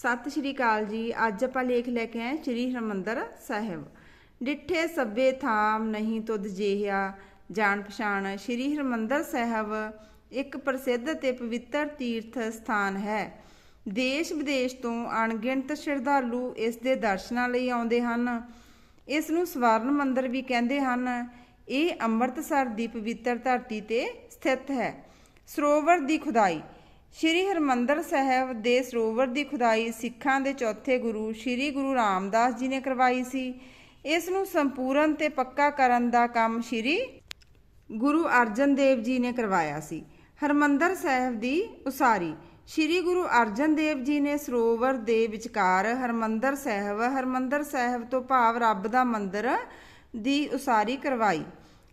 ਸਤਿ ਸ਼੍ਰੀ ਅਕਾਲ ਜੀ। ਅੱਜ ਆਪਾਂ ਲੇਖ ਲੈ ਕੇ ਆਏ ਸ਼੍ਰੀ ਹਰਮੰਦਰ ਸਾਹਿਬ। ਡਿੱਠੇ ਸਭੇ ਥਾਮ ਨਹੀਂ ਤੁਧ ਜਿਹਾ ਜਾਣ ਪਛਾਣ ਸ਼੍ਰੀ ਹਰਮੰਦਰ ਸਾਹਿਬ ਇੱਕ ਪ੍ਰਸਿੱਧ ਤੇ ਪਵਿੱਤਰ ਤੀਰਥ ਸਥਾਨ ਹੈ। ਦੇਸ਼ ਵਿਦੇਸ਼ ਤੋਂ ਅਣਗਿਣਤ ਸ਼ਰਧਾਲੂ ਇਸ ਦੇ ਦਰਸ਼ਨਾਂ ਲਈ ਆਉਂਦੇ ਹਨ। ਇਸ ਨੂੰ ਸਵਰਨ ਮੰਦਰ ਵੀ ਕਹਿੰਦੇ ਹਨ। ਇਹ ਅੰਮ੍ਰਿਤਸਰ ਦੀ ਪਵਿੱਤਰ ਧਰਤੀ ਤੇ ਸਥਿਤ ਹੈ। ਸਰੋਵਰ ਦੀ ਖੁਦਾਈ। ਸ਼੍ਰੀ ਹਰਮੰਦਰ ਸਾਹਿਬ ਦੇ ਸਰੋਵਰ ਦੀ ਖੁਦਾਈ ਸਿੱਖਾਂ ਦੇ ਚੌਥੇ ਗੁਰੂ ਸ਼੍ਰੀ ਗੁਰੂ ਰਾਮਦਾਸ ਜੀ ਨੇ ਕਰਵਾਈ ਸੀ। ਇਸ ਨੂੰ ਸੰਪੂਰਨ ਤੇ ਪੱਕਾ ਕਰਨ ਦਾ ਕੰਮ ਸ਼੍ਰੀ ਗੁਰੂ ਅਰਜਨ ਦੇਵ ਜੀ ਨੇ ਕਰਵਾਇਆ ਸੀ। ਹਰਮੰਦਰ ਸਾਹਿਬ ਦੀ ਉਸਾਰੀ। ਸ਼੍ਰੀ ਗੁਰੂ ਅਰਜਨ ਦੇਵ ਜੀ ਨੇ ਸਰੋਵਰ ਦੇ ਵਿਚਕਾਰ ਹਰਮੰਦਰ ਸਾਹਿਬ ਹਰਮੰਦਰ ਸਾਹਿਬ ਤੋਂ ਭਾਵ ਰੱਬ ਦਾ ਮੰਦਿਰ ਦੀ ਉਸਾਰੀ ਕਰਵਾਈ।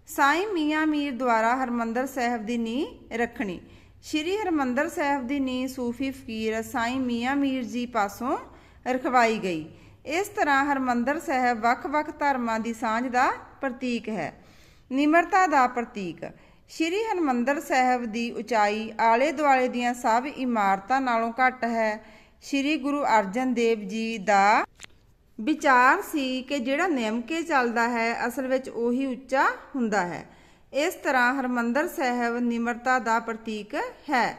ਸਾਈਂ ਮੀਆਂ ਮੀਰ ਦੁਆਰਾ ਹਰਮੰਦਰ ਸਾਹਿਬ ਦੀ ਨੀਂਹ ਰੱਖਣੀ। ਸ਼੍ਰੀ ਹਰਮੰਦਰ ਸਾਹਿਬ ਦੀ ਨੀਂਹ ਸੂਫੀ ਫਕੀਰ ਸਾਈਂ ਮੀਆਂ ਮੀਰ ਜੀ ਪਾਸੋਂ ਰਖਵਾਈ ਗਈ। ਇਸ ਤਰ੍ਹਾਂ ਹਰਮੰਦਰ ਸਾਹਿਬ ਵੱਖ-ਵੱਖ ਧਰਮਾਂ ਦੀ ਸਾਂਝ ਦਾ ਪ੍ਰਤੀਕ ਹੈ। ਨਿਮਰਤਾ ਦਾ ਪ੍ਰਤੀਕ। ਸ਼੍ਰੀ ਹਰਮੰਦਰ ਸਾਹਿਬ ਦੀ ਉਚਾਈ ਆਲੇ ਦੁਆਲੇ ਦੀਆਂ ਸਭ ਇਮਾਰਤਾਂ ਨਾਲੋਂ ਘੱਟ ਹੈ। ਸ਼੍ਰੀ ਗੁਰੂ ਅਰਜਨ ਦੇਵ ਜੀ ਦਾ ਵਿਚਾਰ ਸੀ ਕਿ ਜਿਹੜਾ ਨਿਯਮ ਕੇ ਚੱਲਦਾ ਹੈ, ਅਸਲ ਵਿੱਚ ਉਹੀ ਉੱਚਾ ਹੁੰਦਾ ਹੈ। ਇਸ ਤਰ੍ਹਾਂ ਹਰਮੰਦਰ ਸਾਹਿਬ ਨਿਮਰਤਾ ਦਾ ਪ੍ਰਤੀਕ ਹੈ।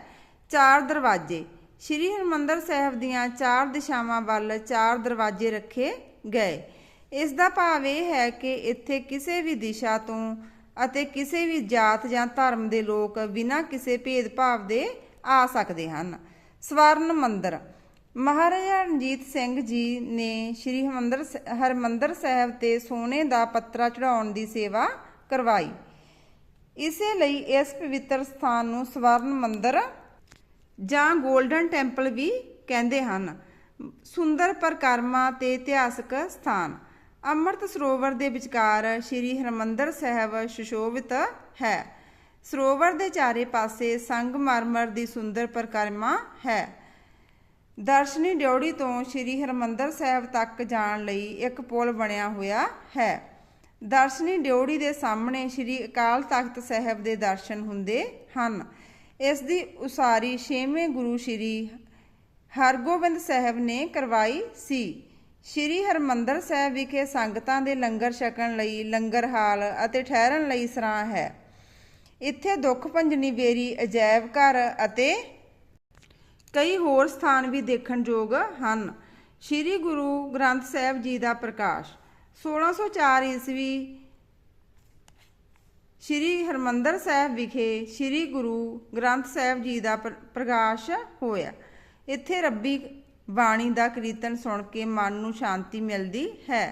ਚਾਰ ਦਰਵਾਜ਼ੇ। ਸ਼੍ਰੀ ਹਰਮੰਦਰ ਸਾਹਿਬ ਦੀਆਂ ਚਾਰ ਦਿਸ਼ਾਵਾਂ ਵੱਲ ਚਾਰ ਦਰਵਾਜ਼ੇ ਰੱਖੇ ਗਏ। ਇਸ ਦਾ ਭਾਵ ਇਹ ਹੈ ਕਿ ਇੱਥੇ ਕਿਸੇ ਵੀ ਦਿਸ਼ਾ ਤੋਂ ਅਤੇ ਕਿਸੇ ਵੀ ਜਾਤ ਜਾਂ ਧਰਮ ਦੇ ਲੋਕ ਬਿਨਾਂ ਕਿਸੇ ਭੇਦਭਾਵ ਦੇ ਆ ਸਕਦੇ ਹਨ। ਸਵਰਨ ਮੰਦਰ। ਮਹਾਰਾਜਾ ਰਣਜੀਤ ਸਿੰਘ ਜੀ ਨੇ ਸ਼੍ਰੀ ਹਰਮੰਦਰ ਸ- ਹਰਮੰਦਰ ਸਾਹਿਬ ਤੇ ਸੋਨੇ ਦਾ ਪੱਤਰਾ ਚੜਾਉਣ ਦੀ ਸੇਵਾ ਕਰਵਾਈ। ਇਸੇ ਲਈ ਇਸ ਪਵਿੱਤਰ ਸਥਾਨ ਨੂੰ ਸਵਰਨ ਮੰਦਰ ਜਾਂ 골ਡਨ ਟੈਂਪਲ ਵੀ ਕਹਿੰਦੇ ਹਨ। ਸੁੰਦਰ ਪ੍ਰਕਰਮਾ ਤੇ ਇਤਿਹਾਸਕ ਸਥਾਨ। ਅੰਮ੍ਰਿਤ ਸਰੋਵਰ ਦੇ ਵਿਚਕਾਰ ਸ੍ਰੀ ਹਰਮੰਦਰ ਸਾਹਿਬ ਸੁਸ਼ੋਭਿਤ ਹੈ। ਸਰੋਵਰ ਦੇ ਚਾਰੇ ਪਾਸੇ ਸੰਗਮਰਮਰ ਦੀ ਸੁੰਦਰ ਪ੍ਰਕਰਮਾ ਹੈ। ਦਰਸ਼ਨੀ ਡਿਉੜੀ ਤੋਂ ਸ੍ਰੀ ਹਰਮੰਦਰ ਸਾਹਿਬ ਤੱਕ ਜਾਣ ਲਈ ਇੱਕ ਪੁਲ ਬਣਿਆ ਹੋਇਆ ਹੈ। ਦਰਸ਼ਨੀ ਡਿਉੜੀ ਦੇ ਸਾਹਮਣੇ ਸ੍ਰੀ ਅਕਾਲ ਤਖਤ ਸਾਹਿਬ ਦੇ ਦਰਸ਼ਨ ਹੁੰਦੇ ਹਨ। ਇਸ ਦੀ ਉਸਾਰੀ 6ਵੇਂ ਗੁਰੂ ਸ੍ਰੀ ਹਰਗੋਬਿੰਦ ਸਾਹਿਬ ਨੇ ਕਰਵਾਈ ਸੀ। ਸ੍ਰੀ ਹਰਮੰਦਰ ਸਾਹਿਬ ਵਿਖੇ ਸੰਗਤਾਂ ਦੇ ਲੰਗਰ ਛਕਣ ਲਈ ਲੰਗਰ ਹਾਲ ਅਤੇ ਠਹਿਰਨ ਲਈ ਸਰਾਂ ਹੈ। ਇੱਥੇ ਦੁੱਖ ਭੰਜਨੀ ਵੇਰੀ, ਅਜਾਇਬ ਘਰ ਅਤੇ ਕਈ ਹੋਰ ਸਥਾਨ ਵੀ ਦੇਖਣ ਯੋਗ ਹਨ। ਸ੍ਰੀ ਗੁਰੂ ਗ੍ਰੰਥ ਸਾਹਿਬ ਜੀ ਦਾ ਪ੍ਰਕਾਸ਼ 1604 ਈਸਵੀ ਸ੍ਰੀ ਹਰਮੰਦਰ ਸਾਹਿਬ ਵਿਖੇ ਸ੍ਰੀ ਗੁਰੂ ਗ੍ਰੰਥ ਸਾਹਿਬ ਜੀ ਦਾ ਪ੍ਰਕਾਸ਼ ਹੋਇਆ। ਇੱਥੇ ਰੱਬੀ ਬਾਣੀ ਦਾ ਕੀਰਤਨ ਸੁਣ ਕੇ ਮਨ ਨੂੰ ਸ਼ਾਂਤੀ ਮਿਲਦੀ ਹੈ।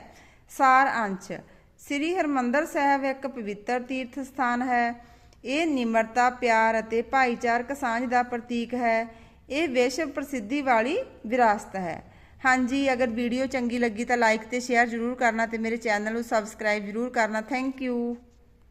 ਸਾਰ ਅੰਸ਼, ਸ੍ਰੀ ਹਰਮੰਦਰ ਸਾਹਿਬ ਇੱਕ ਪਵਿੱਤਰ ਤੀਰਥ ਸਥਾਨ ਹੈ। ਇਹ ਨਿਮਰਤਾ, ਪਿਆਰ ਅਤੇ ਭਾਈਚਾਰਕ ਸਾਂਝ ਦਾ ਪ੍ਰਤੀਕ ਹੈ। ਇਹ ਵਿਸ਼ਵ ਪ੍ਰਸਿੱਧੀ ਵਾਲੀ ਵਿਰਾਸਤ ਹੈ। ਹਾਂਜੀ, ਅਗਰ ਵੀਡੀਓ ਚੰਗੀ ਲੱਗੀ ਤਾਂ ਲਾਈਕ ਤੇ ਸ਼ੇਅਰ ਜ਼ਰੂਰ ਕਰਨਾ ਤੇ ਮੇਰੇ ਚੈਨਲ ਨੂੰ ਸਬਸਕ੍ਰਾਈਬ ਜ਼ਰੂਰ ਕਰਨਾ। Thank you